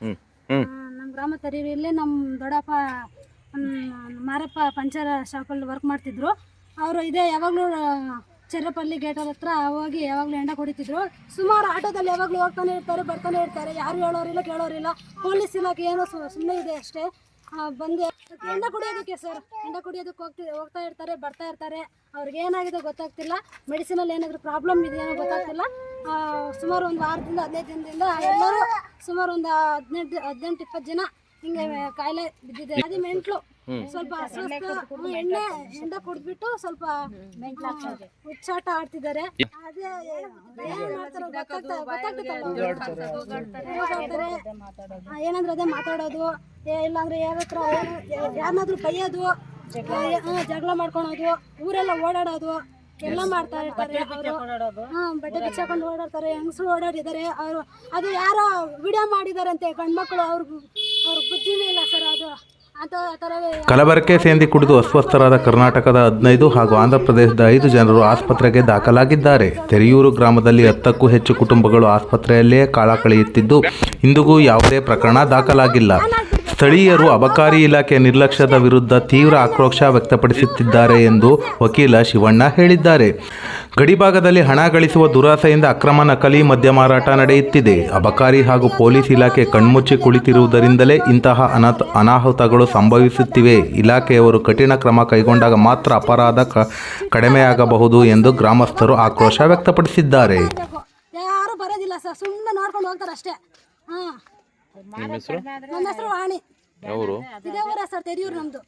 ಹ್ಮ್ ಹ್ಮ್. ನಮ್ಮ ಗ್ರಾಮ ತೆರಿಯೂರು ಇಲ್ಲೇ ನಮ್ಮ ದೊಡ್ಡಪ್ಪ ಮಾರಪ್ಪ ಪಂಚರ್ ಶಾಪಲ್ಲಿ ವರ್ಕ್ ಮಾಡ್ತಿದ್ರು. ಅವರು ಇದೇ ಯಾವಾಗಲೂ ಚೆರಪಲ್ಲಿ ಗೇಟ್ ಹತ್ರ ಹೋಗಿ ಯಾವಾಗಲೂ ಎಂಡ ಕೊಡಿತಿದ್ರು. ಸುಮಾರು ಆಟೋದಲ್ಲಿ ಯಾವಾಗಲೂ ಹೋಗ್ತಾನೆ ಇರ್ತಾರೆ, ಬರ್ತಾನೆ ಇರ್ತಾರೆ. ಯಾರು ಹೇಳೋರಿಲ್ಲ, ಕೇಳೋರಿಲ್ಲ. ಪೊಲೀಸ್ ಇಲಾಖೆ ಏನೋ ಸುಮ್ಮನೆ ಇದೆ ಅಷ್ಟೇ. ಬಂದು. ಎಂಡ ಕುಡಿಯೋದಕ್ಕೆ ಸರ್ ಎಂಡ ಕುಡಿಯೋದಕ್ಕೆ ಹೋಗ್ತಿ ಹೋಗ್ತಾ ಇರ್ತಾರೆ, ಬರ್ತಾ ಇರ್ತಾರೆ. ಅವ್ರಿಗೆ ಏನಾಗಿದೆ ಗೊತ್ತಾಗ್ತಿಲ್ಲ. ಮೆಡಿಸಿನಲ್ಲಿ ಏನಾದರೂ ಪ್ರಾಬ್ಲಮ್ ಇದೆಯೋ ಗೊತ್ತಾಗ್ತಿಲ್ಲ. ಸುಮಾರು ಒಂದು ವಾರದಿಂದ ಹದಿನೈದು ದಿನದಿಂದ ಎಲ್ಲರೂ ಸುಮಾರು ಒಂದು ಹದಿನೆಂಟು ಹದಿನೆಂಟು ಇಪ್ಪತ್ತು ಜನ ಹಿಂಗೆ ಕಾಯಿಲೆ ಬಿದ್ದಿದೆ. ಅದೇ ಮೆಂಟ್ಲು ಸ್ವಲ್ಪ ಅಸ್ವಸ್ಥ ಎಣ್ಣೆ ಎಂಡ ಕುಡ್ದ್ಬಿಟ್ಟು ಸ್ವಲ್ಪ ಹುಚ್ಚಾಟ ಆಡ್ತಿದ್ದಾರೆ. ಅದೇ ಏನ್ ಮಾಡ್ತಾರೋ ಗೊತ್ತಾಗ್ತಾ- ಏನಂದ್ರೆ ಅದೇ ಮಾತಾಡೋದು ಏ ಇಲ್ಲಾಂದ್ರೆ ಯಾರ ಹತ್ರ ಯಾರನ್ನಾದ್ರೂ ಬೈಯೋದು ಆ, ಜಗಳ ಮಾಡ್ಕೊಳೋದು ಊರೆಲ್ಲ ಓಡಾಡೋದು ಎಲ್ಲ ಮಾಡ್ತಾ ಇರ್ತಾರೆ ಅವರು. ಹಾ ಬಟ್ಟೆ ಬಿಚ್ಚಾಕೊಂಡು ಓಡಾಡ್ತಾರೆ ಹೆಂಗಸರು ಓಡಾಡಿದ್ದಾರೆ ಅವರು ಅದು ಯಾರೋ ವಿಡಿಯೋ ಮಾಡಿದಾರಂತೆ ಅಂತೆ ಗಂಡ್ಮಕ್ಳು ಅವ್ರಿಗೆ ಅವ್ರ ಬುದ್ಧಿನೇ ಇಲ್ಲ ಸರ್ ಅದು. ಕಲಬರಕೆ ಸೇಂದಿ ಕುಡಿದು ಅಸ್ವಸ್ಥರಾದ ಕರ್ನಾಟಕದ ಹದಿನೈದು ಹಾಗೂ ಆಂಧ್ರಪ್ರದೇಶದ ಐದು ಜನರು ಆಸ್ಪತ್ರೆಗೆ ದಾಖಲಾಗಿದ್ದಾರೆ. ತೆರೆಯೂರು ಗ್ರಾಮದಲ್ಲಿ ಹತ್ತಕ್ಕೂ ಹೆಚ್ಚು ಕುಟುಂಬಗಳು ಆಸ್ಪತ್ರೆಯಲ್ಲೇ ಕಾಲ ಕಳೆಯುತ್ತಿದ್ದು ಇಂದಿಗೂ ಯಾವುದೇ ಪ್ರಕರಣ ದಾಖಲಾಗಿಲ್ಲ. ಸ್ಥಳೀಯರು ಅಬಕಾರಿ ಇಲಾಖೆ ನಿರ್ಲಕ್ಷ್ಯದ ವಿರುದ್ಧ ತೀವ್ರ ಆಕ್ರೋಶ ವ್ಯಕ್ತಪಡಿಸುತ್ತಿದ್ದಾರೆ ಎಂದು ವಕೀಲ ಶಿವಣ್ಣ ಹೇಳಿದ್ದಾರೆ. ಗಡಿಭಾಗದಲ್ಲಿ ಹಣ ಗಳಿಸುವ ದುರಾಸೆಯಿಂದ ಅಕ್ರಮ ನಕಲಿ, ಮದ್ಯ ಮಾರಾಟ ನಡೆಯುತ್ತಿದೆ. ಅಬಕಾರಿ ಹಾಗೂ ಪೊಲೀಸ್ ಇಲಾಖೆ ಕಣ್ಮುಚ್ಚಿ ಕುಳಿತಿರುವುದರಿಂದಲೇ ಇಂತಹ ಅನಾಥ ಅನಾಹುತಗಳು ಸಂಭವಿಸುತ್ತಿವೆ. ಇಲಾಖೆಯವರು ಕಠಿಣ ಕ್ರಮ ಕೈಗೊಂಡಾಗ ಮಾತ್ರ ಅಪರಾಧ ಕಡಿಮೆಯಾಗಬಹುದು ಎಂದು ಗ್ರಾಮಸ್ಥರು ಆಕ್ರೋಶ ವ್ಯಕ್ತಪಡಿಸಿದ್ದಾರೆ. ಯಾರು ಬರೋದಿಲ್ಲ ಸರ್. ಸುಮ್ಮನೆ ನೋಡ್ಕೊಂಡು ಹೋಗ್ತಾರೆ ಅಷ್ಟೇ. ಹಾ. ನಿಮ್ಮ ಹೆಸರು? ನನ್ನ ಹೆಸರು ವಾಣಿ. ಯಾವರು? ಇದೇ ಊರ ಸರ್ ತೆರಿಯೂರು ನಮ್ದು.